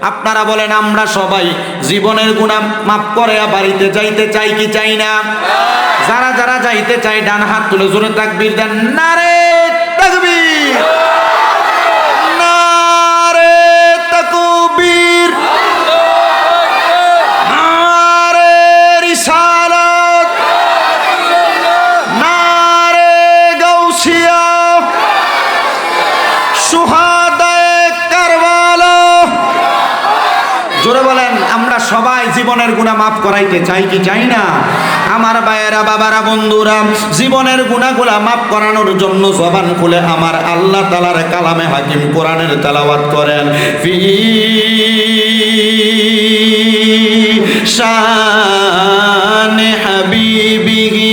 আপনারা বলেন, আমরা সবাই জীবনের গুণা মাফ করে বাড়িতে যাইতে চাই কি চাই না? যারা যারা যাইতে চাই ডান হাত তুলে জোরে তাকবির দেন। নারে তাকবীর। সবাই জীবনের গুণা মাফ করাইতে চাই কি চাই না? আমার বায়েরা বাবারা, বন্ধুরা, জীবনের গুণাগুলা মাফ করানোর জন্য জবান খুলে আমার আল্লাহ তালার কালামে হাকিম কোরআনের তেলাওয়াত করেন। ফি শান হাবিবিহি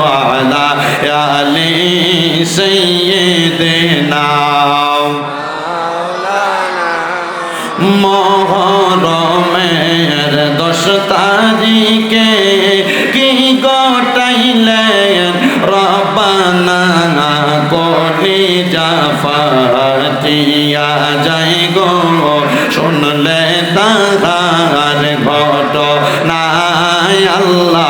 وعلى آل سيدنا মহরমের দশ তারিখে কি গটাইলেন রবানা কলি জাফাতিয়া যাই গো শুনলে তাহার ঘট নাই আল্লাহ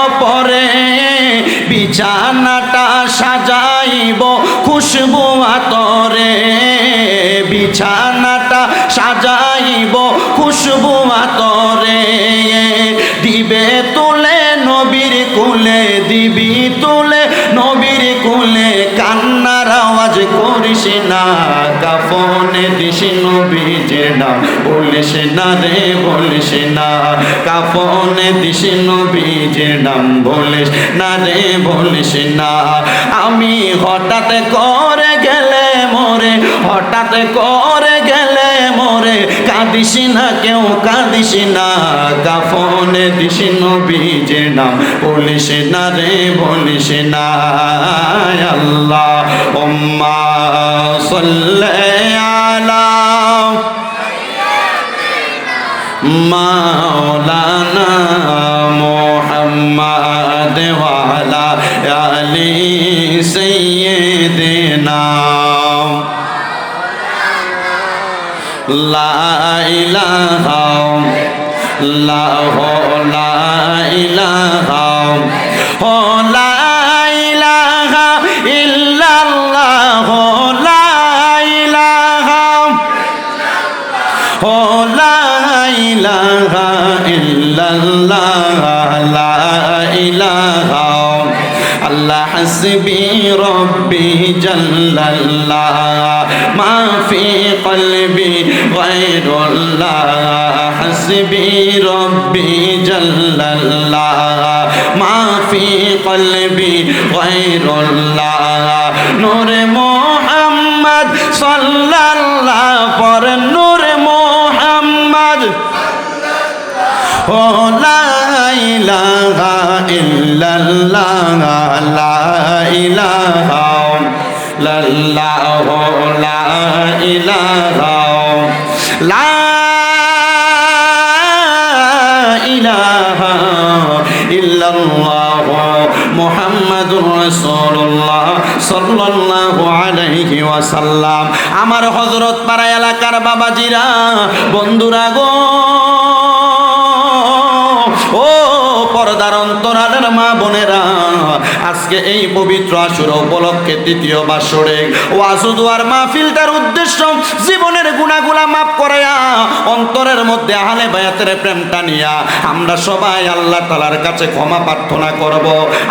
বিছানাটা সাজাইব খুশবু আতরে। বিছানাটা সাজাইব খুশবু আতরে। দিবে তুলে নবীর কুলে দিবি তুলে করিস না, কাফনে দিস নবীজে নাম বলিস না রে, বলিস না। কাফনে দিস নবীজে নাম বলিস না রে, বলিস না। আমি হঠাৎ করে গেলে মোরে, হঠাৎ করে কাঁদিস না কেউ, কাঁদিস না। কাফনে দিস নবীজে নাম, বলিস না রে, বলিস না। আল্লাহ সাল্লি আলা মাওলানা লা ইলাহা লা লা ইলাহা ও লা ইলাহা ইল্লাল্লাহ লা ইলাহা ও লা ইলাহা ইল্লাল্লাহ লা ইলাহা আল্লাহ হাসবি রব্বি জাল্লাল্লাহ মা ফি কলবি গায়রুল্লাহ হাসবি রব্বি জাল্লাল্লাহ মা ফি কলবি গায়রুল্লাহ নূরে মোহাম্মদ সাল্লাল্লাহ পর নূরে মোহাম্মদ ও লা ইলাহা ইল্লাল্লাহ লা ইলাহা লাল্লাহ লা ইলাহা লা আমার হযরত পাড়া এলাকার বাবাজিরা বন্ধুরা গো ও পর্দার অন্তরালের মা বোনেরা আজকে এই পবিত্র আসুর উপলক্ষে তৃতীয় বাসরে। ওয়াসুদুয়ার মাহফিলটার উদ্দেশ্য জীবনের গুণাগুলা মাফ করাইয়া অন্তরের মধ্যে আহলে বায়াতের প্রেমটা নিয়া। আমরা সবাই আল্লাহ তালার কাছে ক্ষমা প্রার্থনা করব।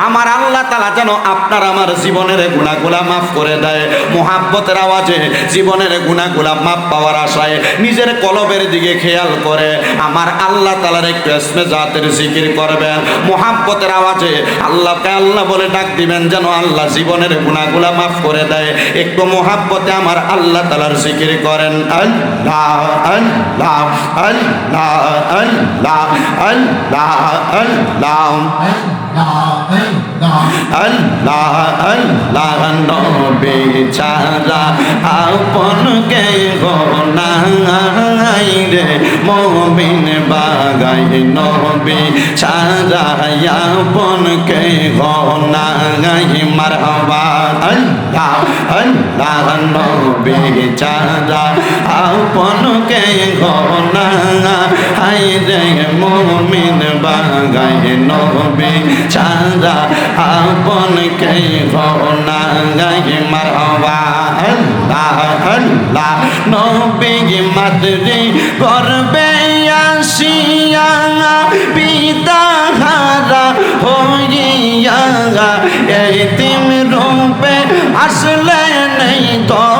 আমার আল্লাহ তালা যেন আপনার আমার জীবনের গুণাগুলা মাফ করে দেয়। মোহাব্বতের আওয়াজে জীবনের গুণাগুলা মাফ পাওয়ার আশায় নিজের কলবের দিকে খেয়াল করে। আমার আল্লাহ তালার একটু এসমে জাতের জিকির করবেন। মোহাব্বতের আওয়াজে আল্লাহকে আল্লাহ বলে ডাক দিবেন যেন আল্লাহ জীবনের গুণাগুলা মাফ করে দেয়। একটু মোহাব্বতে আমার আল্লাহ তালার জিকির করেন, আল্লাহ আল্লাহ আল্লাহ আল্লাহ আল্লাহ আল্লাহ। আল্লাহ আল্লাহ নবে ছাড়া আপন কে নাই রে মমিন বাগাই নবে ছাড়া আপন কে নাই মারহাবা আল্লাহ আল্লাহ নবে ছাড়া আপন কে নাই রে মমিন বাগাই নবে ছাড়া আপন কে না গাই মারবা আল্লাহ আল্লাহ, নবী মাদরি করবে আসিয়া পিতা হারা হইয়া এই তিম রূপে আসলে নেই তোরা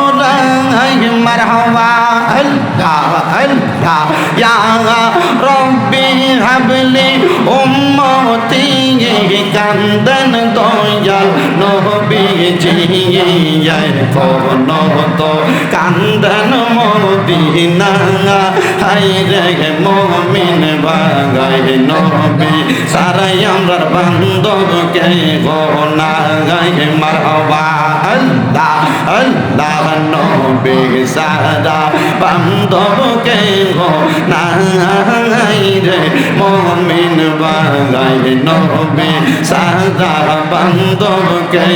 জিয়ায় কোন তো কান্দন মদিনা হাই রে মমিন বাগাই নবী। সারাই আমরার বান্ধব কে না গাই মারবা আল্লাহ আল্লাহ নবী সারা। বান্ধব কে গো না রে মমিন বাগাই নবী। সারা বান্ধব কে